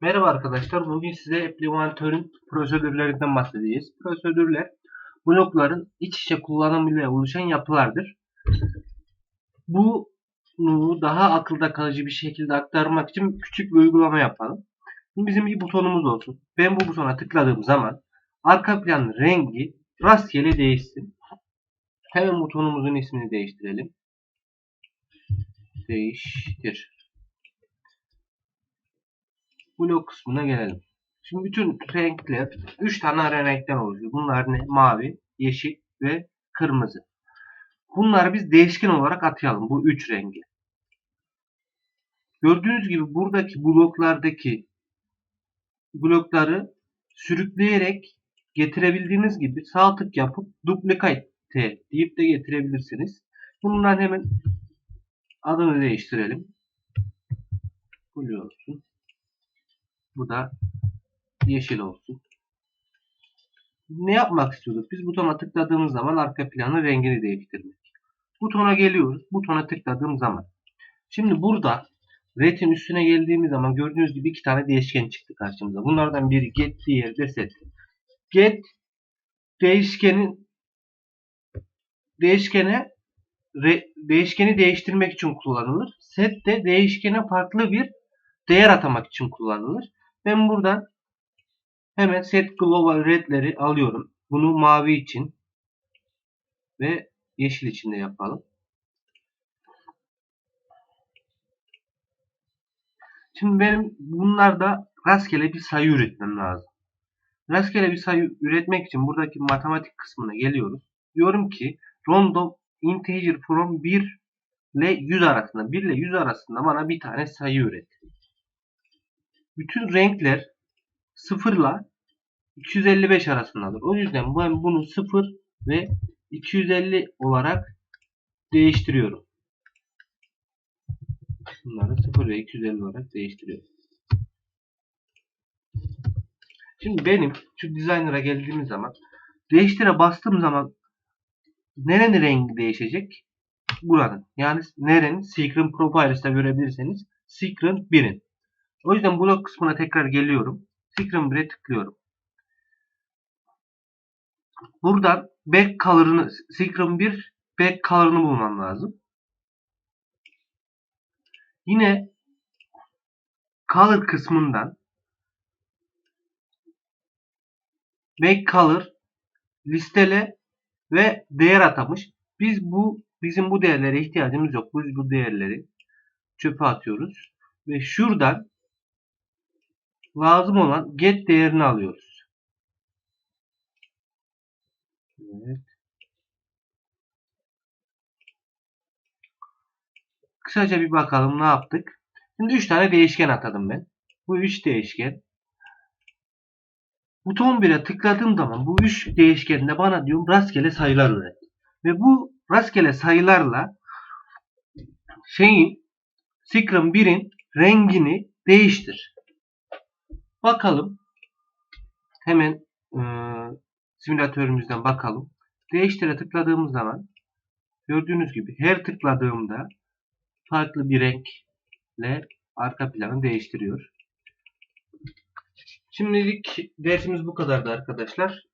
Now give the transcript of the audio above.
Merhaba arkadaşlar. Bugün size implementörün prosedürlerinden bahsedeceğiz. Prosedürler blokların iç içe kullanımıyla oluşan yapılardır. Bunu daha akılda kalıcı bir şekilde aktarmak için küçük bir uygulama yapalım. Bizim bir butonumuz olsun. Ben bu butona tıkladığım zaman arka planın rengi rastgele değişsin. Hemen butonumuzun ismini değiştirelim. Değiştir. Blok kısmına gelelim. Şimdi bütün renkler 3 tane ara renkten oluşuyor. Bunlar ne? Mavi, yeşil ve kırmızı. Bunları biz değişken olarak atayalım. Bu 3 rengi. Gördüğünüz gibi buradaki bloklardaki blokları sürükleyerek getirebildiğiniz gibi sağ tık yapıp duplicate deyip de getirebilirsiniz. Bundan hemen adını değiştirelim. Blue olsun. Bu da yeşil olsun. Ne yapmak istiyorduk? Biz butona tıkladığımız zaman arka planın rengini değiştirmek. Butona geliyoruz. Butona tıkladığım zaman. Şimdi burada Red'in üstüne geldiğimiz zaman gördüğünüz gibi iki tane değişken çıktı karşımıza. Bunlardan biri get, diğeri de set. Get değişkenin değişkene re, değişkeni değiştirmek için kullanılır. Set de değişkene farklı bir değer atamak için kullanılır. Ben buradan hemen set global red'leri alıyorum. Bunu mavi için ve yeşil için de yapalım. Şimdi benim bunlarda rastgele bir sayı üretmem lazım. Rastgele bir sayı üretmek için buradaki matematik kısmına geliyoruz. Diyorum ki random integer from 1 ile 100 arasında 1 ile 100 arasında bana bir tane sayı üret. Bütün renkler 0 ile 255 arasındadır. O yüzden ben bunu 0 ve 250 olarak değiştiriyorum. Bunları 0 ve 250 olarak değiştiriyorum. Şimdi benim şu designer'a geldiğimiz zaman değiştire bastığım zaman nerenin rengi değişecek? Buranın. Yani nerenin? Secret Profiles'ta görebilirseniz Secret 1'in. O yüzden blok kısmına tekrar geliyorum. Secret 1'e tıklıyorum. Buradan back color'ını Secret 1 back color'ını bulmam lazım. Yine color kısmından back color listele ve değer atamış. Biz bu bizim bu değerlere ihtiyacımız yok. Biz bu değerleri çöpe atıyoruz ve şuradan lazım olan get değerini alıyoruz. Evet. Kısaca bir bakalım ne yaptık. Şimdi 3 tane değişken atadım ben. Bu 3 değişken. Buton 1'e tıkladığım zaman bu 3 değişkeninde bana diyorum rastgele sayılar üret. Ve bu rastgele sayılarla şeyin Scrum 1'in rengini değiştir. Bakalım. Hemen e, simülatörümüzden bakalım. Değiştire tıkladığımız zaman gördüğünüz gibi her tıkladığımda farklı bir renkle arka planı değiştiriyor. Şimdilik dersimiz bu kadardı arkadaşlar.